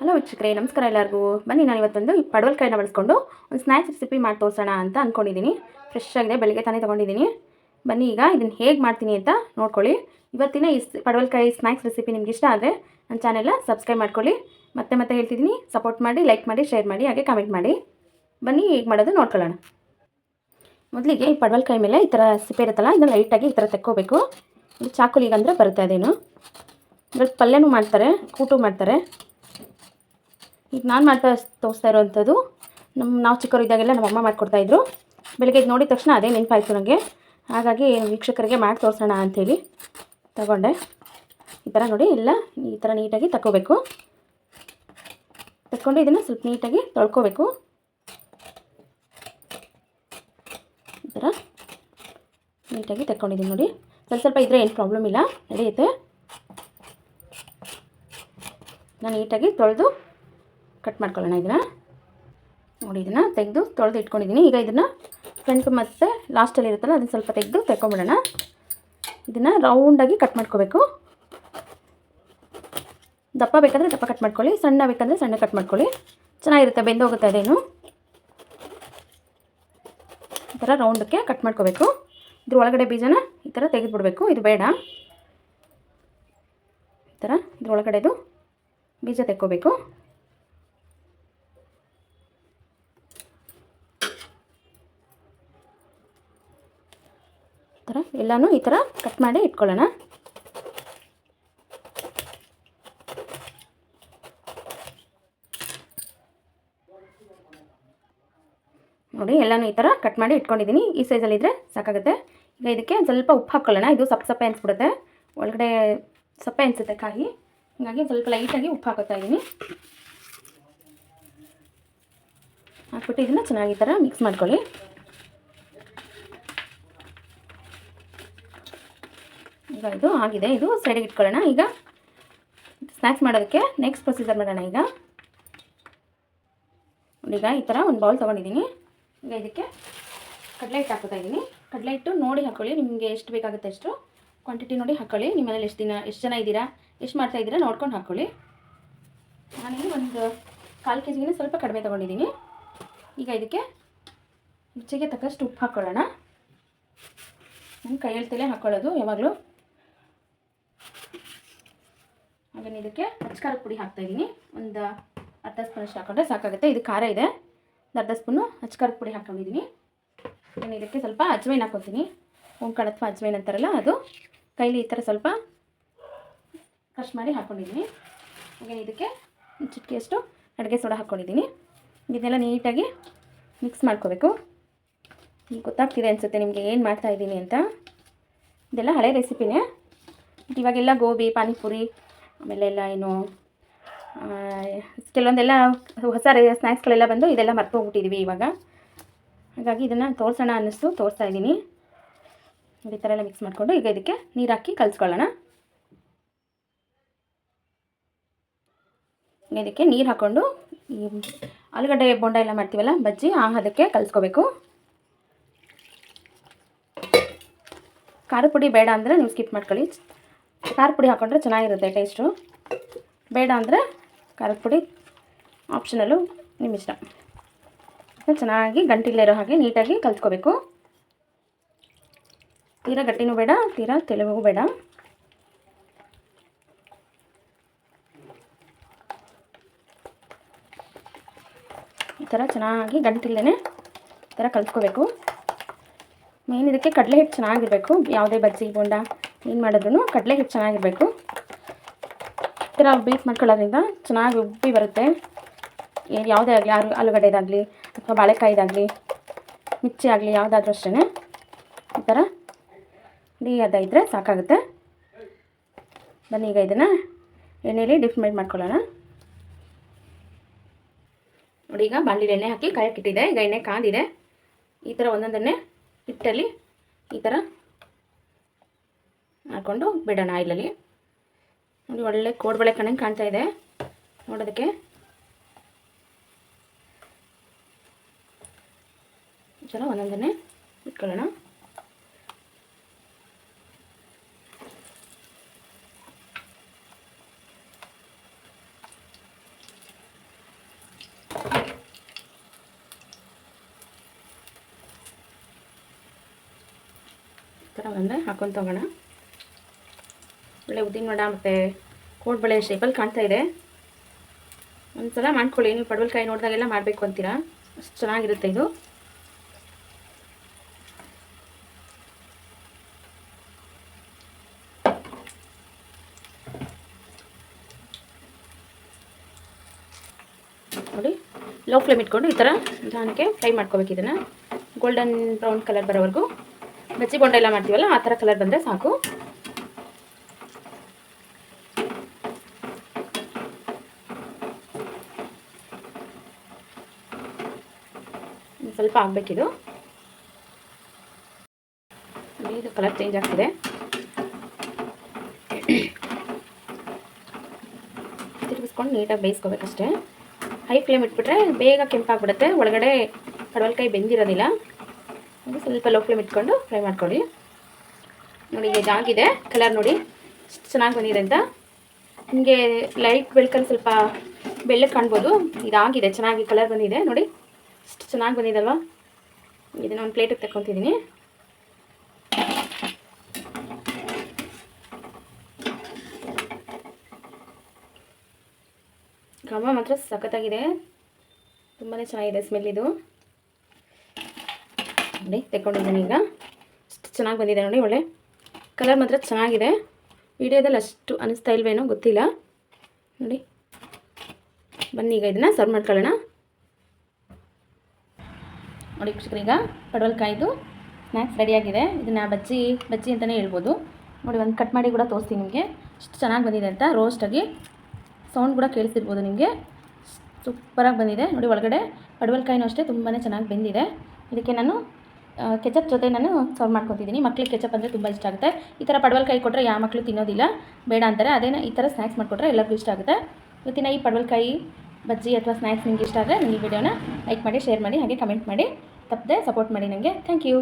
Hello ವೀಕ್ಷಕರೇ, ನಮಸ್ಕಾರ ಎಲ್ಲರಿಗೂ. ಬನ್ನಿ ನಾನು ಇವತ್ತೊಂದು ಈ ಪಡವಲಕಾಯಿನ ಬಳಸ್ಕೊಂಡು ಒಂದು ಸ್ನ್ಯಾಕ್ಸ್ ರೆಸಿಪಿ ಮಾಡಿ ತೋರಿಸೋಣ ಅಂತ ಅಂದ್ಕೊಂಡಿದ್ದೀನಿ ಫ್ರೆಶ್ ಆಗಿದೆ, ಬೆಳಿಗ್ಗೆ ತಾನೇ ತೊಗೊಂಡಿದ್ದೀನಿ ಬನ್ನಿ, ಈಗ ಇದನ್ನು ಹೇಗೆ ಮಾಡ್ತೀನಿ ಅಂತ ನೋಡ್ಕೊಳ್ಳಿ. ಇವತ್ತಿನ ಈ ಪಡವಲ್ಕಾಯಿ ಸ್ನ್ಯಾಕ್ಸ್ ರೆಸಿಪಿ ನಿಮ್ಗೆ ಇಷ್ಟ ಆದರೆ ನನ್ನ ಚಾನೆಲ್ನ ಸಬ್ಸ್ಕ್ರೈಬ್ ಮಾಡ್ಕೊಳ್ಳಿ. ಮತ್ತೆ ಮತ್ತೆ ಹೇಳ್ತಿದ್ದೀನಿ ಸಪೋರ್ಟ್ ಮಾಡಿ ಲೈಕ್ ಮಾಡಿ ಶೇರ್ ಮಾಡಿ, ಹಾಗೆ ಕಮೆಂಟ್ ಮಾಡಿ. ಬನ್ನಿ, ಹೇಗೆ ಮಾಡೋದು ನೋಡ್ಕೊಳ್ಳೋಣ. ಮೊದಲಿಗೆ ಈ ಪಡವಲ್ಕಾಯಿ ಮೇಲೆ ಈ ಥರ ಸಿಪ್ಪೆ ಇರುತ್ತಲ್ಲ, ಇದನ್ನು ಲೈಟಾಗಿ ಈ ಥರ ತೆಕ್ಕೋಬೇಕು. ಚಾಕುಲಿಗಂದ್ರೆ ಬರುತ್ತೆ ಅದೇನು. ಇದ್ರಲ್ಲಿ ಪಲ್ಯನೂ ಮಾಡ್ತಾರೆ, ಕೂಟು ಮಾಡ್ತಾರೆ. ಈಗ ನಾನು ಮಾಡ್ತಾ ತೋರಿಸ್ತಾ ಇರೋವಂಥದ್ದು ನಮ್ಮ ನಾವು ಚಿಕ್ಕವರು ಇದ್ದಾಗೆಲ್ಲ ನಮ್ಮ ಅಮ್ಮ ಮಾಡಿಕೊಡ್ತಾಯಿದ್ರು ಬೆಳಗ್ಗೆ ಇದು ನೋಡಿದ ತಕ್ಷಣ ಅದೇ ನೆನಪಾಯಿತು ನನಗೆ ಹಾಗಾಗಿ ವೀಕ್ಷಕರಿಗೆ ಮಾಡಿ ತೋರಿಸೋಣ ಅಂಥೇಳಿ ತಗೊಂಡೆ. ಈ ಥರ ನೋಡಿ ಎಲ್ಲ ಈ ಥರ ನೀಟಾಗಿ ತಗೋಬೇಕು ತಕ್ಕೊಂಡು ಇದನ್ನು ಸ್ವಲ್ಪ ನೀಟಾಗಿ ತೊಳ್ಕೋಬೇಕು. ಈ ಥರ ನೀಟಾಗಿ ತಕ್ಕೊಂಡಿದ್ದೀನಿ ನೋಡಿ. ಸ್ವಲ್ಪ ಸ್ವಲ್ಪ ಇದ್ದರೆ ಏನು ಪ್ರಾಬ್ಲಮ್ ಇಲ್ಲ, ನಡೆಯುತ್ತೆ. ನಾನು ನೀಟಾಗಿ ತೊಳೆದು ಕಟ್ ಮಾಡ್ಕೊಳ್ಳೋಣ ಇದನ್ನು. ನೋಡಿ ಇದನ್ನು ತೆಗೆದು ತೊಳೆದು ಇಟ್ಕೊಂಡಿದ್ದೀನಿ. ಈಗ ಇದನ್ನು ಫ್ರಂಟ್ ಮತ್ತು ಲಾಸ್ಟಲ್ಲಿ ಇರುತ್ತಲ್ಲ, ಅದನ್ನು ಸ್ವಲ್ಪ ತೆಗೆದು ತೆಕ್ಕೊಂಬಿಡೋಣ. ಇದನ್ನು ರೌಂಡಾಗಿ ಕಟ್ ಮಾಡ್ಕೋಬೇಕು. ದಪ್ಪ ಬೇಕಾದರೆ ದಪ್ಪ ಕಟ್ ಮಾಡ್ಕೊಳ್ಳಿ, ಸಣ್ಣ ಬೇಕಂದರೆ ಸಣ್ಣ ಕಟ್ ಮಾಡ್ಕೊಳ್ಳಿ. ಚೆನ್ನಾಗಿರುತ್ತೆ ಬೆಂದೋಗುತ್ತೆ ಅದೇನು. ಈ ಥರ ರೌಂಡಕ್ಕೆ ಕಟ್ ಮಾಡ್ಕೋಬೇಕು. ಇದ್ರ ಒಳಗಡೆ ಬೀಜನ ಈ ಥರ ತೆಗೆದುಬಿಡ್ಬೇಕು. ಇದು ಬೇಡ. ಈ ಥರ ಇದ್ರ ಒಳಗಡೆದು ಬೀಜ ತೆಕ್ಕೋಬೇಕು. ಥರ ಎಲ್ಲನೂ ಈ ಥರ ಕಟ್ ಮಾಡಿ ಇಟ್ಕೊಳ್ಳೋಣ. ನೋಡಿ, ಎಲ್ಲನೂ ಈ ಥರ ಕಟ್ ಮಾಡಿ ಇಟ್ಕೊಂಡಿದ್ದೀನಿ. ಈ ಸೈಜಲ್ಲಿದ್ದರೆ ಸಾಕಾಗುತ್ತೆ. ಈಗ ಇದಕ್ಕೆ ಸ್ವಲ್ಪ ಉಪ್ಪು ಹಾಕ್ಕೊಳ್ಳೋಣ. ಇದು ಸಪ್ಪೆ ಸಪ್ಪೆ ಅನಿಸ್ಬಿಡುತ್ತೆ. ಒಳಗಡೆ ಸಪ್ಪೆ ಅನಿಸುತ್ತೆ ಕಾಯಿ. ಹಾಗಾಗಿ ಸ್ವಲ್ಪ ಲೈಟಾಗಿ ಉಪ್ಪು ಹಾಕೋತಾ ಇದ್ದೀನಿ. ಹಾಕ್ಬಿಟ್ಟು ಇದನ್ನು ಚೆನ್ನಾಗಿ ಥರ ಮಿಕ್ಸ್ ಮಾಡ್ಕೊಳ್ಳಿ. ಇದು ಆಗಿದೆ. ಇದು ಸೈಡಿಗೆ ಇಟ್ಕೊಳ್ಳೋಣ. ಈಗ ಸ್ನ್ಯಾಕ್ಸ್ ಮಾಡೋದಕ್ಕೆ ನೆಕ್ಸ್ಟ್ ಪ್ರೊಸೀಜರ್ ಮಾಡೋಣ ಈಗ. ಈಗ ಈ ಥರ ಒಂದು ಬೌಲ್ ತೊಗೊಂಡಿದ್ದೀನಿ. ಈಗ ಇದಕ್ಕೆ ಕಡಲೆ ಹಿಟ್ಟು ಹಾಕ್ತಾ ಇದ್ದೀನಿ. ಕಡಲೆ ಹಿಟ್ಟು ನೋಡಿ ಹಾಕ್ಕೊಳ್ಳಿ ನಿಮಗೆ ಎಷ್ಟು ಬೇಕಾಗುತ್ತೆ ಅಷ್ಟು. ಕ್ವಾಂಟಿಟಿ ನೋಡಿ ಹಾಕ್ಕೊಳ್ಳಿ ನಿಮ್ಮ ಮನೇಲಿ ಎಷ್ಟು ದಿನ, ಎಷ್ಟು ಜನ ಇದ್ದೀರಾ, ಎಷ್ಟು ಮಾಡ್ತಾ ಇದ್ದೀರಾ ನೋಡ್ಕೊಂಡು ಹಾಕ್ಕೊಳ್ಳಿ ನಾನಿಲ್ಲಿ ಒಂದು ಕಾಲು ಕೆ ಜಿಗೆ ಸ್ವಲ್ಪ ಕಡಿಮೆ ತೊಗೊಂಡಿದ್ದೀನಿ. ಈಗ ಇದಕ್ಕೆ ರುಚಿಗೆ ತಕ್ಕಷ್ಟು ಉಪ್ಪು ಹಾಕ್ಕೊಳ್ಳೋಣ ನಾನು ಕೈಯಲ್ಲಿ ತಲೆ ಹಾಕ್ಕೊಳ್ಳೋದು ಯಾವಾಗಲೂ. ಹಾಗೆ ಇದಕ್ಕೆ ಅಚ್ಕಾರದ ಪುಡಿ ಹಾಕ್ತಾಯಿದ್ದೀನಿ ಒಂದು ಅರ್ಧ ಸ್ಪೂನ್ ಅಷ್ಟು ಹಾಕೊಂಡ್ರೆ ಸಾಕಾಗುತ್ತೆ. ಇದು ಖಾರ ಇದೆ. ಒಂದು ಅರ್ಧ ಸ್ಪೂನು ಅಚ್ಕಾರದ ಪುಡಿ ಹಾಕೊಂಡಿದ್ದೀನಿ. ನಾನು ಇದಕ್ಕೆ ಸ್ವಲ್ಪ ಅಜ್ವೈನ್ ಹಾಕೊತೀನಿ ಓಂಕಾಳು ಅಥವಾ ಅಜ್ವೈನ್ ಅಂತಾರಲ್ಲ ಅದು. ಕೈಲಿ ಈ ಥರ ಸ್ವಲ್ಪ ಕಷ್ಟ ಮಾಡಿ ಹಾಕ್ಕೊಂಡಿದ್ದೀನಿ ಹಾಗೆ ಇದಕ್ಕೆ ಚಿಟಿಕೆಯಷ್ಟು ಅಡುಗೆ ಸೋಡಾ ಹಾಕ್ಕೊಂಡಿದ್ದೀನಿ ಇದನ್ನೆಲ್ಲ ನೀಟಾಗಿ ಮಿಕ್ಸ್ ಮಾಡ್ಕೋಬೇಕು. ಈಗ ಗೊತ್ತಾಗ್ತಿದೆ ಅನಿಸುತ್ತೆ ನಿಮಗೆ ಏನು ಮಾಡ್ತಾ ಇದ್ದೀನಿ ಅಂತ. ಇದೆಲ್ಲ ಹಳೆ ರೆಸಿಪಿನೇ ಇವಾಗೆಲ್ಲ ಗೋಬಿ, ಪಾನಿಪುರಿ ಆಮೇಲೆ ಎಲ್ಲ ಏನು ಕೆಲವೊಂದೆಲ್ಲ ಹೊಸ ಸ್ನ್ಯಾಕ್ಸ್ಗಳೆಲ್ಲ ಬಂದು ಇದೆಲ್ಲ ಮರ್ತೋಗ್ಬಿಟ್ಟಿದ್ದೀವಿ ಇವಾಗ. ಹಾಗಾಗಿ ಇದನ್ನು ತೋರಿಸೋಣ ಅನ್ನಿಸ್ತು, ತೋರಿಸ್ತಾ ಇದ್ದೀನಿ. ಈ ಥರ ಎಲ್ಲ ಮಿಕ್ಸ್ ಮಾಡಿಕೊಂಡು ಈಗ ಇದಕ್ಕೆ ನೀರು ಹಾಕಿ ಕಲಿಸ್ಕೊಳ್ಳೋಣ ಇದಕ್ಕೆ ನೀರು ಹಾಕ್ಕೊಂಡು ಈ ಆಲೂಗಡ್ಡೆ ಬೋಂಡ ಎಲ್ಲ ಮಾಡ್ತೀವಲ್ಲ, ಬಜ್ಜಿ, ಆ ಅದಕ್ಕೆ ಕಲಿಸ್ಕೋಬೇಕು. ಖಾರದ ಪುಡಿ ಬೇಡ ಅಂದರೆ ನೀವು ಸ್ಕಿಪ್ ಮಾಡ್ಕೊಳ್ಳಿ. ಖಾರದ ಪುಡಿ ಹಾಕೊಂಡ್ರೆ ಚೆನ್ನಾಗಿರುತ್ತೆ ಟೇಸ್ಟು. ಬೇಡ ಅಂದರೆ ಖಾರದ ಪುಡಿ ಆಪ್ಷನಲ್ಲು ನಿಮ್ಮ ಇಷ್ಟ. ಚೆನ್ನಾಗಿ ಇರೋ ಹಾಗೆ ನೀಟಾಗಿ ಕಲ್ತ್ಕೋಬೇಕು. ತೀರಾ ಗಟ್ಟಿನೂ ಬೇಡ, ತೀರಾ ತೆಲುಗು ಬೇಡ. ಈ ಥರ ಚೆನ್ನಾಗಿ ಗಂಟಿಲ್ಲೇ ಈ ಥರ ಕಲ್ತ್ಕೋಬೇಕು. ಮೇನ್ ಇದಕ್ಕೆ ಕಡಲೆ ಹಿಟ್ಟು ಚೆನ್ನಾಗಿರಬೇಕು, ಯಾವುದೇ ಬಜ್ಜಿ, ಬೋಂಡ. ಏನು ಮಾಡಿದ್ರು ಕಡಲೆ ಹಿಟ್ಟು ಚೆನ್ನಾಗಿರಬೇಕು. ಈ ಥರ ಬೀಟ್ ಮಾಡ್ಕೊಳ್ಳೋದ್ರಿಂದ ಚೆನ್ನಾಗಿ ಉಬ್ಬಿ ಬರುತ್ತೆ. ಯಾವುದೇ ಆಗಲಿ, ಆರು, ಆಲೂಗಡ್ಡೆದಾಗಲಿ ಅಥವಾ ಬಾಳೆಕಾಯಿದಾಗಲಿ, ಮಿರ್ಚಿ ಆಗಲಿ ಯಾವುದಾದ್ರೂ ಅಷ್ಟೇ ಈ ಥರ ಇಡೀ ಅದಾಯಿದ್ರೆ ಸಾಕಾಗುತ್ತೆ. ಬನ್ನಿ, ಈಗ ಇದನ್ನು ಎಣ್ಣೆಯಲ್ಲಿ ಡಿಪ್ ಮೇಡ್ ಮಾಡ್ಕೊಳ್ಳೋಣ. ನೋಡಿ, ಈಗ ಬಾಂಡಿಲಿ ಎಣ್ಣೆ ಹಾಕಿ ಕಾಯಕ್ಕಿಟ್ಟಿದೆ ಈಗ ಎಣ್ಣೆ ಕಾದಿದೆ. ಈ ಥರ ಒಂದೊಂದನ್ನೇ ಹಿಟ್ಟಲ್ಲಿ ಈ ಥರ ಮಾಡಿಕೊಂಡು ಬಿಡೋಣ ಆಯಿಲಲ್ಲಿ ನೋಡಿ ಒಳ್ಳೆ ಕೋಡ್ಬಳೆ ಕಣ್ಣಂಗೆ ಕಾಣ್ತಾ ಇದೆ. ನೋಡೋದಕ್ಕೆ. ಚಲೋ, ಒಂದೊಂದನ್ನೇ ಇಟ್ಕೊಳ್ಳೋಣ. ಥರ ಒಂದೇ ಹಾಕೊಂಡು ತಗೋಣ. ಉದ್ದಿನ ವಡ ಮತ್ತು ಕೋಡ್ಬಳೆ ಶೇಪಲ್ಲಿ ಕಾಣ್ತಾ ಇದೆ. ಒಂದು ಸಲ ಮಾಡ್ಕೊಳ್ಳಿ. ನೀವು ಪಡವಲಕಾಯಿ ನೋಡಿದಾಗೆಲ್ಲ ಮಾಡಬೇಕು ಅಂತೀರಾ? ಅಷ್ಟು ಚೆನ್ನಾಗಿರುತ್ತೆ ಇದು. ನೋಡಿ ಲೋ ಫ್ಲೇಮ್ ಇಟ್ಕೊಂಡು ಈ ಥರ ನಿಧಾನಕ್ಕೆ ಫ್ರೈ ಮಾಡ್ಕೋಬೇಕು ಇದನ್ನು. ಗೋಲ್ಡನ್ ಬ್ರೌನ್ ಕಲರ್ ಬರೋವರೆಗೂ. ಬಜ್ಜಿ ಬೊಂಡೆ ಎಲ್ಲ ಮಾಡ್ತೀವಲ್ಲ, ಆ ಥರ ಕಲರ್ ಬಂದರೆ ಸಾಕು. ಸ್ವಲ್ಪ ಆಗಬೇಕಿದು. ಇದು ಕಲರ್ ಚೇಂಜ್ ಆಗ್ತಿದೆ. ತಿರುಗಿಸ್ಕೊಂಡು ನೀಟಾಗಿ ಬೇಯಿಸ್ಕೋಬೇಕಷ್ಟೇ. ಹೈ ಫ್ಲೇಮ್ ಇಟ್ಬಿಟ್ರೆ ಬೇಗ ಕೆಂಪಾಗ್ಬಿಡುತ್ತೆ. ಒಳಗಡೆ ಕಡವಲ್ಕಾಯಿ ಬೆಂದಿರೋದಿಲ್ಲ. ಸ್ವಲ್ಪ ಲೋ ಫ್ಲೇಮ್ ಇಟ್ಕೊಂಡು ಫ್ರೈ ಮಾಡ್ಕೊಳ್ಳಿ. ನೋಡಿ ಇದಾಗಿದೆ ಕಲರ್ ನೋಡಿ ಚೆನ್ನಾಗಿ ಬಂದಿದೆ ಅಂತ. ನಿಮಗೆ ಲೈಟ್ ಬೆಳ್ಕಲ್ಲಿ ಸ್ವಲ್ಪ ಬೆಳ್ಳಗೆ ಕಾಣ್ಬೋದು. ಇದಾಗಿದೆ, ಚೆನ್ನಾಗಿ ಕಲರ್ ಬಂದಿದೆ. ನೋಡಿ ಚೆನ್ನಾಗಿ ಬಂದಿದಲ್ವಾ? ಇದನ್ನು ಒಂದು ಪ್ಲೇಟಿಗೆ ತಗೊತಿದ್ದೀನಿ ಘಮ ಮಾತ್ರ ಸಖತ್ತಾಗಿದೆ. ತುಂಬಾ ಚೆನ್ನಾಗಿದೆ ಸ್ಮೆಲ್ ಇದು. ನೋಡಿ, ತೆಕ್ಕೊಂಡಿದ್ದೀನಿ ಈಗ. ಎಷ್ಟು ಚೆನ್ನಾಗಿ ಬಂದಿದೆ ನೋಡಿ, ಒಳ್ಳೆ ಕಲರ್ ಮಾತ್ರ ಚೆನ್ನಾಗಿದೆ. ವಿಡಿಯೋದಲ್ಲಿ ಅಷ್ಟು ಅನಿಸ್ತಾ ಇಲ್ವೇನೋ ಗೊತ್ತಿಲ್ಲ. ನೋಡಿ, ಬನ್ನಿ ಈಗ ಇದನ್ನು ಸರ್ವ್ ಮಾಡ್ಕೊಳ್ಳೋಣ. ನೋಡಿ ಈಗ ಪಡವಲ್ಕಾಯ್ದು ಸ್ನ್ಯಾಕ್ಸ್ ರೆಡಿಯಾಗಿದೆ ಇದನ್ನು ಬಜ್ಜಿ ಬಜ್ಜಿ ಅಂತಲೇ ಹೇಳ್ಬೋದು. ನೋಡಿ ಒಂದು ಕಟ್ ಮಾಡಿ ಕೂಡ ತೋರಿಸ್ತೀನಿ ನಿಮಗೆ. ಇಷ್ಟು ಚೆನ್ನಾಗಿ ಬಂದಿದೆ ಅಂತ ರೋಸ್ಟಾಗಿ ಸೌಂಡ್ ಕೂಡ ಕೇಳಿಸಿರ್ಬೋದು ನಿಮಗೆ. ಸೂಪರಾಗಿ ಬಂದಿದೆ. ನೋಡಿ ಒಳಗಡೆ ಪಡವಲ್ಕಾಯಿನೂ ಅಷ್ಟೇ ತುಂಬಾ ಚೆನ್ನಾಗಿ ಬೆಂದಿದೆ. ಇದಕ್ಕೆ ನಾನು ಕೆಚಪ್ ಜೊತೆ ನಾನು ಸರ್ವ್ ಮಾಡ್ಕೊತಿದ್ದೀನಿ. ಮಕ್ಳಿಗೆ ಕೆಚಪ್ ಅಂದರೆ ತುಂಬ ಇಷ್ಟ ಆಗುತ್ತೆ. ಈ ಥರ ಪಡವಲ್ಕಾಯಿ ಕೊಟ್ಟರೆ ಯಾವ ಮಕ್ಕಳು ತಿನ್ನೋದಿಲ್ಲ. ಬೇಡ ಅಂತಾರೆ. ಅದೇ ಈ ಥರ ಸ್ನ್ಯಾಕ್ಸ್ ಮಾಡಿಕೊಟ್ರೆ ಎಲ್ಲರಿಗೂ ಇಷ್ಟ ಆಗುತ್ತೆ. ಇವತ್ತಿನ ಈ ಪಡವಲ್ಕಾಯಿ ಬಜ್ಜಿ ಅಥವಾ ಸ್ನ್ಯಾಕ್ಸ್ ನಿಮಗೆ ಇಷ್ಟ ಆದರೆ ನಿಮ್ಮ ವಿಡಿಯೋನ ಲೈಕ್ ಮಾಡಿ ಶೇರ್ ಮಾಡಿ, ಹಾಗೆ ಕಮೆಂಟ್ ಮಾಡಿ. ತಪ್ಪದೆ ಸಪೋರ್ಟ್ ಮಾಡಿ ನನಗೆ. Thank you